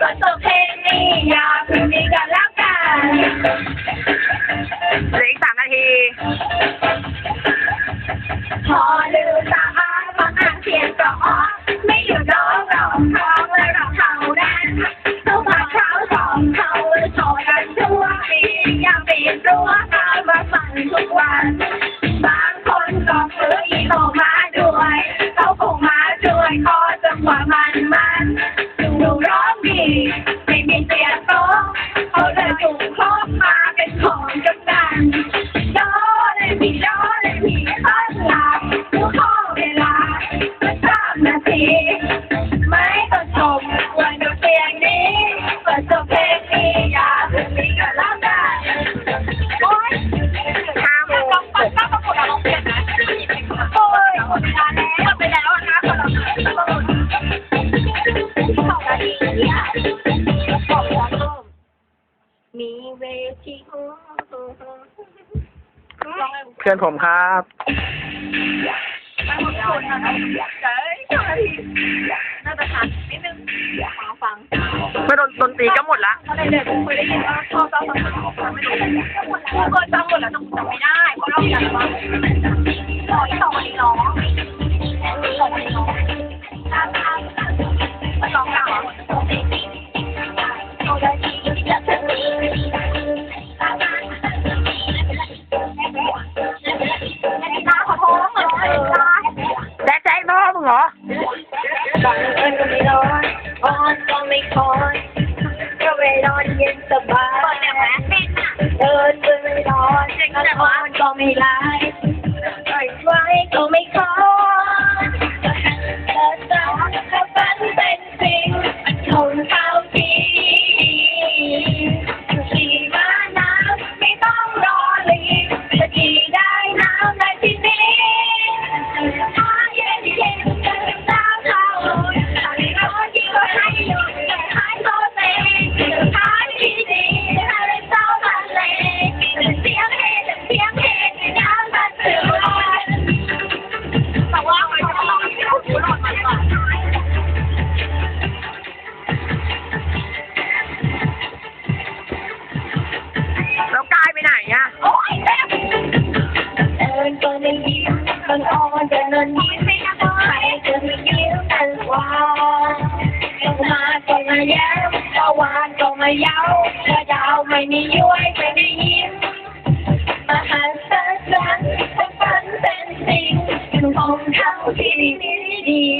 ก็ตกเพลงนี้อยาเพลงนี้ we so blind. เพื่อนผมครับไม่โดนดนตีก็หมดละเด็กๆคุยได้ยินว่าชอบเจ้าสังคมไม่รู้ทุกคนจำหมดแล้วจำไม่ได้เพราะเราอยากว่ ก่อนเอิญก็ไม่ร้อนอ่อนก็ไม่คอนก็ไปนอนเย็นสบายเอิญก็ไม่ร้อนแต่ก็ไม่ร้าย นอ่อนจะนอนยิ้มให้น้องให้เธม่ยิ้มกันวานมาก็มาแย้ตะวัมาย้าเธอดาวไม่มีย้วยไม่ยิ้มมาหัสักครั้งให้ฝันเป็นจริงถึงคงเท่าที่ดี